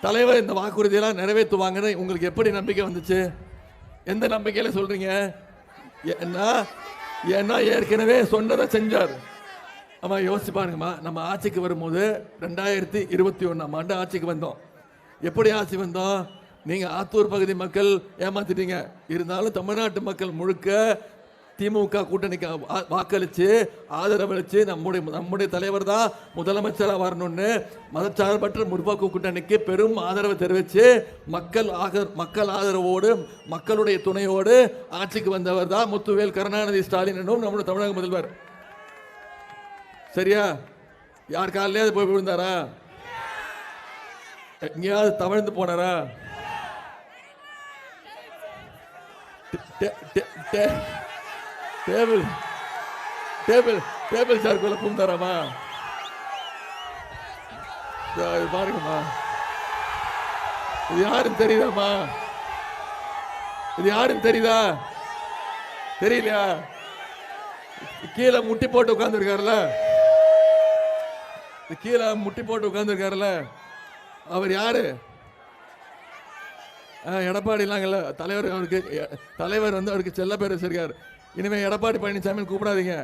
தலைவர் இந்த வாக்குறுதியெல்லாம் நிறைவேற்றுவாங்கன்னு உங்களுக்கு எப்படி நம்பிக்கை வந்துச்சு? எந்த நம்பிக்கையில் சொல்கிறீங்க ஏன்னா ஏன்னா ஏற்கனவே சொன்னதை செஞ்சார். ஆமாம் யோசிச்சு பாருங்கம்மா. நம்ம ஆட்சிக்கு வரும்போது ரெண்டாயிரத்தி இருபத்தி ஒன்றாம் ஆண்டு ஆட்சிக்கு வந்தோம். எப்படி ஆட்சி வந்தோம்? நீங்கள் ஆத்தூர் பகுதி மக்கள் ஏமாத்திட்டீங்க. இருந்தாலும் தமிழ்நாட்டு மக்கள் முழுக்க திமுக கூட்டணிக்கு வா- ஆதரவளித்து நம்முடைய நம்முடைய தலைவர் தான் முதலமைச்சராக வரணும்னு மதச்சார்பற்ற முற்போக்கு கூட்டணிக்கு பெரும் ஆதரவு தெரிவித்து மக்கள் ஆக மக்கள் ஆதரவோடு மக்களுடைய துணையோடு ஆட்சிக்கு வந்தவர் தான் முத்துவேல் கருணாநிதி ஸ்டாலின் என்னும் நம்முடைய தமிழக முதல்வர். சரியா? யார் காலையாவது போய் விழுந்தாரா? எங்கேயாவது தவழ்ந்து போனாரா? டே- டேபிள் டேபிள் டேபிள் சார்க்குள்ள பூந்தாராமா இதோ பாருங்கம்மா இது யாருன்னு தெரியுதாம்மா இது யாருன்னு தெரியுதா தெரியலையா கீழே முட்டி போட்டு உட்காந்துருக்காருல கீழே முட்டி போட்டு உட்காந்துருக்காருல அவர் யாரு ஆ, எடப்பாடிலாங்கல்ல தலைவர் அவருக்கு எ- தலைவர் வந்து அவருக்கு செல்ல பேர் வச்சிருக்காரு இனிமேல் எடப்பாடி பழனிசாமி கூப்பிடாதீங்க.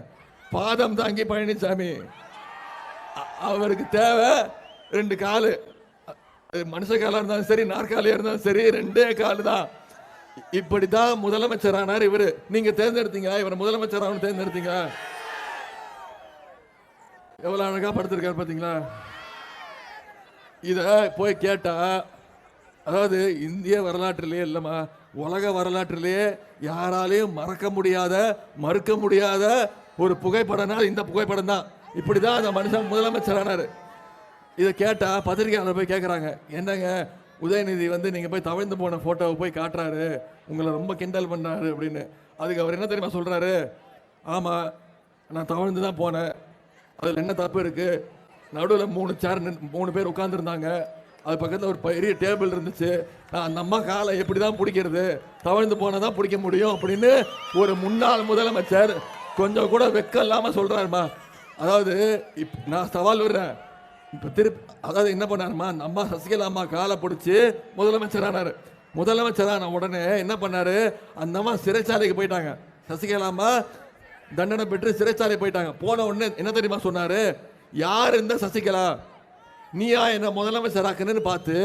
பாதம் தாங்கி பழனிசாமி. அவருக்கு தேவை ரெண்டு காலு. மனுஷ காலாக இருந்தாலும் சரி நாற்காலியாக இருந்தாலும் சரி ரெண்டே காலு தான். இப்படி தான் முதலமைச்சர் ஆனார் நீங்கள் நீங்க தேர்ந்தெடுத்தீங்க இவரை முதலமைச்சர் ஆகணும் தேர்ந்தெடுத்தீங்க எவ்வளோ அழகாக படுத்திருக்காரு பார்த்தீங்களா இதை போய் கேட்டால் அதாவது இந்திய வரலாற்றிலேயே இல்லைம்மா உலக வரலாற்றிலேயே யாராலையும் மறக்க முடியாத மறுக்க முடியாத ஒரு புகைப்படம்னா இந்த புகைப்படம் தான் இப்படிதான் அந்த மனுஷன் முதலமைச்சரானாரு. இதை கேட்டால் பத்திரிகையாளர் போய் கேட்குறாங்க என்னங்க உதயநிதி வந்து நீங்கள் போய் தவழ்ந்து போன ஃபோட்டோவை போய் காட்டுறாரு உங்களை ரொம்ப கிண்டல் பண்ணாரு அப்படின்னு. அதுக்கு அவர் என்ன தெரியுமா சொல்கிறாரு ஆமாம் நான் தவழ்ந்து தான் போனேன். அதில் என்ன தப்பு இருக்குது நடுவில் மூணு சேர் மூணு பேர் உட்காந்துருந்தாங்க அது பக்கத்தில் ஒரு பெரிய டேபிள் இருந்துச்சு. நான் அந்த அம்மா காலை எப்படி தான் பிடிக்கிறது? தவழ்ந்து போனால் தான் பிடிக்க முடியும் அப்படின்னு ஒரு முன்னாள் முதலமைச்சர் கொஞ்சம் கூட வெக்கம் இல்லாமல் சொல்கிறாருமா அதாவது இப் நான் சவால் விடுறேன். இப்போ திருப்பி அதாவது என்ன பண்ணாருமா? அந்த அம்மா சசிகலா அம்மா காலை பிடிச்சி முதலமைச்சரானார் முதலமைச்சரான உடனே என்ன பண்ணார்? அந்த அம்மா சிறைச்சாலைக்கு போயிட்டாங்க. சசிகலா அம்மா தண்டனை பெற்று சிறைச்சாலை போயிட்டாங்க. போன உடனே என்ன தெரியுமா சொன்னார்? யார் இந்த சசிகலா? நீயா என்ன முதலமைச்சராக்குன்னு பார்த்து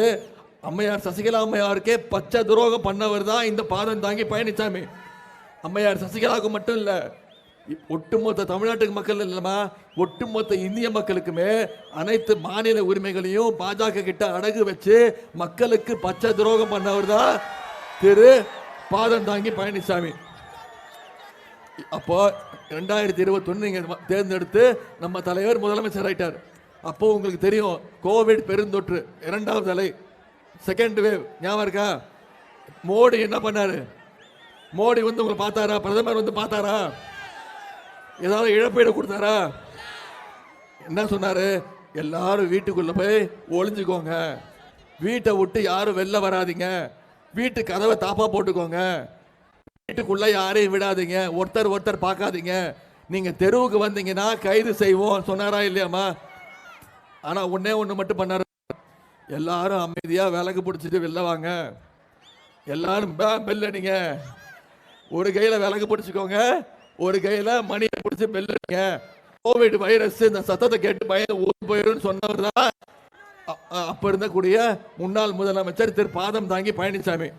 அம்மையார் சசிகலா அம்மையாருக்கே பச்சை துரோகம் பண்ணவர் தான் இந்த பாதம் தாங்கி பழனிசாமி அம்மையார் சசிகலாவுக்கு மட்டும் இல்லை ஒட்டுமொத்த தமிழ்நாட்டுக்கு மக்கள் இல்லைம்மா ஒட்டுமொத்த இந்திய மக்களுக்குமே அனைத்து மாநில உரிமைகளையும் பாஜக கிட்ட அடகு வச்சு மக்களுக்கு பச்சை துரோகம் பண்ணவர் தான் திரு பாதம் தாங்கி பழனிசாமி. அப்போ ரெண்டாயிரத்தி இருபத்தொன்னு நீங்க தேர்ந்தெடுத்து நம்ம தலைவர் முதலமைச்சர் ஆயிட்டார். அப்போ உங்களுக்கு தெரியும் கோவிட் பெருந்தொற்று இரண்டாவது அலை செகண்ட் வேவ் ஞாபகம் இருக்கா? மோடி என்ன பண்ணாரு? மோடி வந்து உங்களை பார்த்தாரா? பிரதமர் வந்து பார்த்தாரா? ஏதாவது இழப்பீடு கொடுத்தாரா? என்ன சொன்னாரு? எல்லாரும் வீட்டுக்குள்ள போய் ஒளிஞ்சுக்கோங்க. வீட்டை விட்டு யாரும் வெளில வராதீங்க. வீட்டு கதவை தாப்பா போட்டுக்கோங்க. வீட்டுக்குள்ள யாரையும் விடாதீங்க. ஒருத்தர் ஒருத்தர் பார்க்காதீங்க. நீங்க தெருவுக்கு வந்தீங்கன்னா கைது செய்வோம். சொன்னாரா இல்லையாம்மா? ஆனால் ஒன்றே ஒன்று மட்டும் பண்ணாரு. எல்லாரும் அமைதியாக விளக்கு பிடிச்சிட்டு வெளில வாங்க. எல்லாரும் பே- பெல் அடிங்க. ஒரு கையில் விளக்கு பிடிச்சிக்கோங்க. ஒரு கையில் மணியை பிடிச்சி பெல் அடிங்க. கோவிட் வைரஸ் இந்த சத்தத்தை கேட்டு பயந்து ஊர் போயிடும் சொன்னவர் தான். அப்போ இருந்தக்கூடிய முன்னாள் முதலமைச்சர் திரு. பாதம் தாங்கி பழனிசாமி.